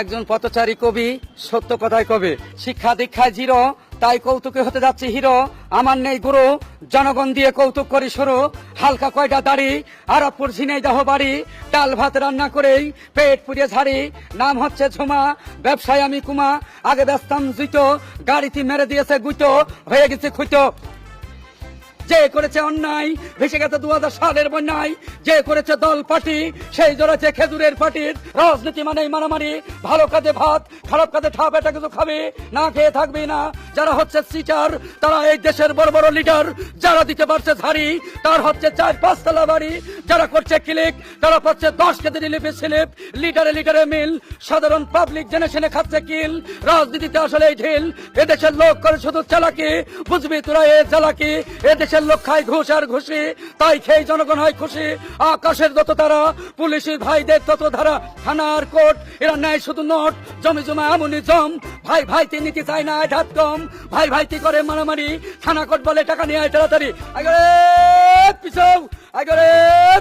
একজন পথচারী কবি, সত্য কথায় কবে। শিক্ষা দীক্ষায় জিরো, তাই কৌতুকে হতে যাচ্ছে হিরো। আমার নেই গুরু, জনগণ দিয়ে কৌতুক করি শুরু হালকা কয়টা দাড়ি, আরবপুর ঝিনে দাহ বাড়ি। ডাল ভাত রান্না করেই পেট পুড়িয়ে ঝাড়ি। নাম হচ্ছে ঝুমা, ব্যবসায় আমি কুমা। আগে ব্যস্তাম জুইতো, গাড়িতে মেরে দিয়েছে গুইতো, হয়ে গেছে খুইতো যে করেছে অন্যায়, ভেসে গেছে দু হাজার সালের বন্যায়। যে করেছে দল পার্টি, সেই জড়েছে খেজুরের পার্টির। রাজনীতি মানে মারামারি, ভালো কাজে ভাত, খারাপ কাজে ঠাপ এটা কিছু খাবে, না খেয়ে থাকবে না। যারা হচ্ছে সিটার, তারা এই দেশের বড় বড় লিডার, যারা দিতে পারছে ঝাড়ি, তার হচ্ছে চার পাঁচতলা বাড়ি, যারা করছে ক্লিক, তারা পাচ্ছে দশ কেজি রিলিফে স্লিপ, লিডারে লিডারে মিল, সাধারণ পাবলিক জেনে শুনে খাচ্ছে কিল, রাজনীতিতে আসলে এই ঢিল, এদেশের লোক করে শুধু চালাকি, বুঝবি তোরা এ চালাকি, এদেশের লোক খায় ঘুষ আর ঘুষি, তাই খেয়ে জনগণ হয় খুশি, আকাশের যত তারা পুলিশের ভাইদের তত ধারা থানার কোর্ট, এরা নেয় শুধু নোট, জমি জমা এমনই জম, ভাই ভাইতে নিতে চায় না আঘাত কম ভাই ভাই, কি করে মারামারি? থানা কোর্ট বলে টাকা নিয়ে আয় তাড়াতাড়ি। আগরে পিছৌ আগরে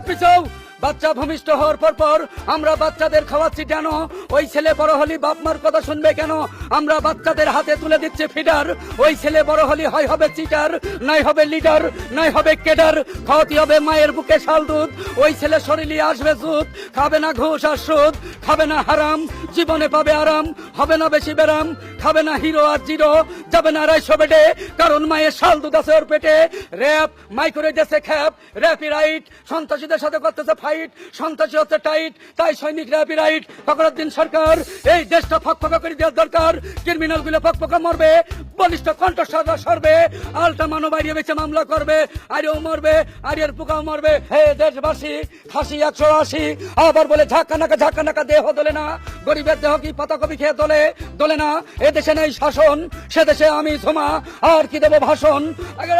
পিছৌ। বাচ্চা ভূমিষ্ঠ হওয়ার পর পর আমরা বাচ্চাদের খাওয়াচ্ছি কেন? ওই ছেলে বড় হলি বাপ মার কথা শুনবে কেন? আমরা বাচ্চাদের হাতে তুলে দিচ্ছি ফিডার ওই ছেলে বড় হলি হয় হবে চিটার নাই হবে লিডার নাই হবে কেডার খাওয়াতে হবে মায়ের বুকে শাল দুধ। ওই ছেলে শরীরে আসবে সুদ। খাবে না ঘুষ আর সুদ, খাবে না হারাম। জীবনে পাবে আরাম, হবে না বেশি বেরাম খাবে না হিরো আর জিরো। যাবে না আড়াইশো বেডে কারণ মায়ের শাল দুধ আছে ওর পেটে। র্যাপ মাইক্রো দেশে খ্যাপ। র্যাপি রাইট সন্ত্রাসীদের সাথে করতেছে ফাইট সন্ত্রাসী হচ্ছে টাইট তাই সৈনিক র্যাপি রাইট ফখরুদ্দিন সরকার, এই দেশটা ফকফকা করে দেওয়ার দরকার। ক্রিমিনালগুলো ফকফকা মরবে, বলিষ্ঠ কণ্ঠস্বররা সরবে আলটা মানব আইরিয়া বেঁচে মামলা করবে, আরিও মরবে আরিয়ার পোকাও মরবে। হে দেশবাসী ফাঁসি একশো আশি, আবার বলে ঝাঁকা নাকা ঝাঁকা নাকা দেহ দোলে না। গরিবের দেহ কি পাতাকপি খেয়ে দোলে? দোলে না। এ দেশে নেই শাসন, সে দেশে আমি ঝুমা। আর কি দেবো ভাষণ? আগে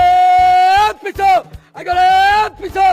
পিছো আগে পিছো।